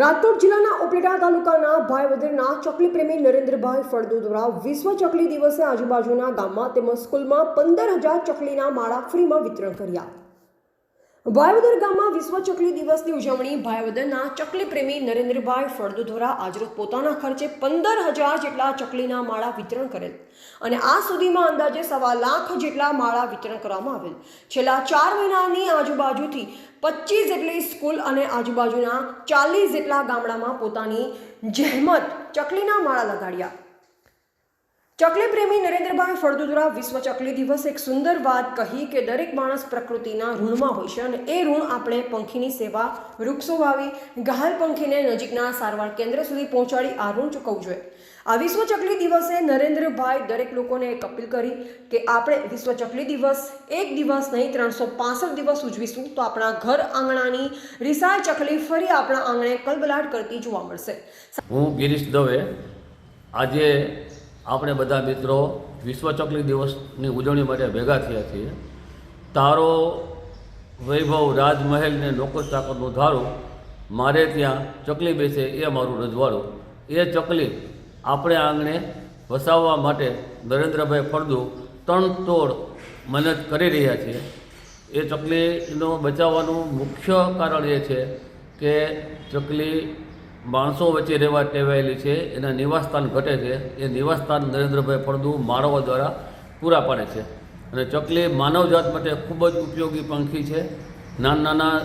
રાજકોટ જિલ્લાના ઉપલેટા તાલુકાના ભાઈવદરના ચકલી પ્રેમી નરેન્દ્રભાઈ ફળદુ દ્વારા વિશ્વ ચકલી દિવસે આજુબાજુના ગામમાં તેમજ સ્કૂલમાં પંદર હજાર ચકલીના માળા ફ્રીમાં વિતરણ કર્યા. ભાઈવદર ગામમાં વિશ્વ ચકલી દિવસની ઉજવણી ભાઈવદરના ચકલી પ્રેમી નરેન્દ્રભાઈ ફળદુ દ્વારા આજરોજ પોતાના ખર્ચે પંદર હજાર જેટલા ચકલીના માળા વિતરણ કરેલ અને આ સુધીમાં અંદાજે સવા લાખ જેટલા માળા વિતરણ કરવામાં આવેલ. છેલ્લા ચાર મહિનાની આજુબાજુથી પચીસ જેટલી સ્કૂલ અને આજુબાજુના ચાલીસ જેટલા ગામડામાં પોતાની જહેમત ચકલીના માળા લગાડ્યા. ચકલી પ્રેમી નરેન્દ્રભાઈ ફળદુદરા વિશ્વ ચકલી દિવસ એક સુંદર વાત કહી કે દરેક માણસ પ્રકૃતિના ઋણમાં હોય છે અને એ ઋણ આપણે પંખીની સેવા વૃક્ષો વાવી ઘાયલ પંખીને નજીકના સારવાર કેન્દ્ર સુધી પહોંચાડી આ ઋણ ચૂકવવું જોઈએ. આ વિશ્વ ચકલી દિવસે નરેન્દ્રભાઈ દરેક લોકોને એક અપીલ કરી કે આપણે વિશ્વ ચકલી દિવસ એક દિવસ નહીં, ત્રણસો પાસઠ દિવસ ઉજવીશું તો આપણા ઘર આંગણાની રિસાય ચકલી ફરી આપણા આંગણે કલબલાટ કરતી જોવા મળશે. હું ગિરીશ દવે આજે આપણે બધા મિત્રો વિશ્વ ચકલી દિવસની ઉજવણી માટે ભેગા થયા છીએ. તારો વૈભવ રાજમહેલ ને નોકર ચાકરનું ધારું. મારે ત્યાં ચકલી બેસે એ મારું રજવાડું. એ ચકલી આપણે આંગણે વસાવવા માટે નરેન્દ્રભાઈ ફળદુ ત્રણ તોડ મહેનત કરી રહ્યા છીએ એ ચકલીનો બચાવવાનું મુખ્ય કારણ એ છે કે ચકલી માણસો વચ્ચે રહેવા ટેવાયેલી છે, એના નિવાસસ્થાન ઘટે છે, એ નિવાસસ્થાન નરેન્દ્રભાઈ ફળદુ માળવા દ્વારા પૂરા પાડે છે. અને ચકલી માનવજાત માટે ખૂબ જ ઉપયોગી પંખી છે. નાના નાના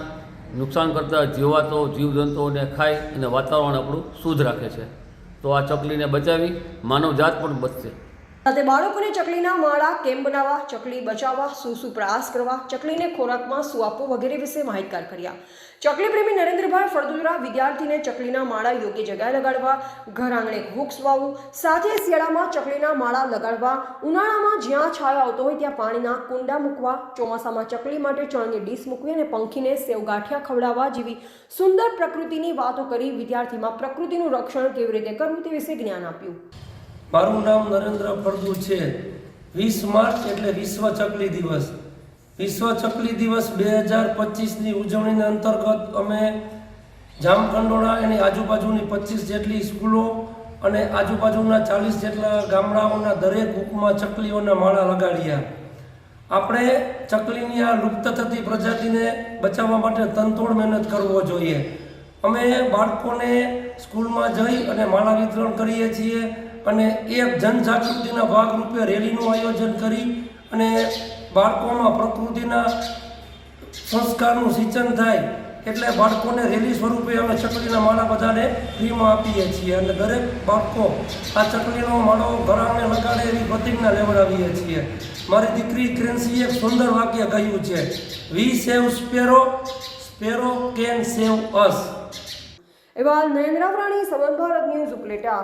નુકસાન કરતા જીવાતો, જીવજંતુઓને ખાય અને વાતાવરણ આપણું શુદ્ધ રાખે છે. તો આ ચકલીને બચાવી, માનવજાત પણ બચશે. સાથે બાળકોને ચકલીના માળા કેમ બનાવવા, ચકલી બચાવવા, શું શું પ્રયાસ કરવા, ચકલીને ખોરાકમાં શું આપવું વગેરે વિશે માહિતગાર કર્યા. ચકલી પ્રેમી નરેન્દ્રભાઈ ફળદુરા વિદ્યાર્થીને ચકલીના માળા યોગ્ય જગ્યાએ લગાડવા, ઘર આંગણે વૃક્ષ વાવવું સાથે શિયાળામાં ચકલીના માળા લગાડવા, ઉનાળામાં જ્યાં છાયો આવતો હોય ત્યાં પાણીના કુંડા મૂકવા, ચોમાસામાં ચકલી માટે ચણની ડીશ મૂકવી અને પંખીને સેવ ગાંઠિયા ખવડાવવા જેવી સુંદર પ્રકૃતિની વાતો કરી વિદ્યાર્થીમાં પ્રકૃતિનું રક્ષણ કેવી રીતે કરવું તે વિશે જ્ઞાન આપ્યું. મારું નામ નરેન્દ્ર ફળદુ છે. વીસ માર્ચ એટલે વિશ્વ ચકલી દિવસ. વિશ્વ ચકલી દિવસ બે હજાર પચીસની ઉજવણીના અંતર્ગત અમે જામખંડોળા એની આજુબાજુની પચીસ જેટલી સ્કૂલો અને આજુબાજુના ચાલીસ જેટલા ગામડાઓના દરેક ઉપમાં ચકલીઓના માળા લગાડ્યા. આપણે ચકલીની આ લુપ્ત થતી પ્રજાતિને બચાવવા માટે તનતોડ મહેનત કરવો જોઈએ. અમે બાળકોને સ્કૂલમાં જઈ અને માળા વિતરણ કરીએ છીએ. અને એક જનજાગૃતિના ભાગરૂપે રેલીનું આયોજન કરી અને બાળકોમાં પ્રકૃતિના સંસ્કારનું સિંચન થાય એટલે બાળકોને રેલી સ્વરૂપે અમે ચકલીના માળા બધાને ફ્રીમાં આપીએ છીએ અને દરેક બાળકો આ ચકલીનો માળો ઘરાને લગાડે એવી પ્રતિજ્ઞા લેવડાવીએ છીએ. મારી દીકરી ક્રેન્સીએ એક સુંદર વાક્ય કહ્યું છે we save sparrow sparrow can save us એવા નરેન્દ્ર પ્રાણી સમન ભારત ન્યૂઝ ઉપલેટા.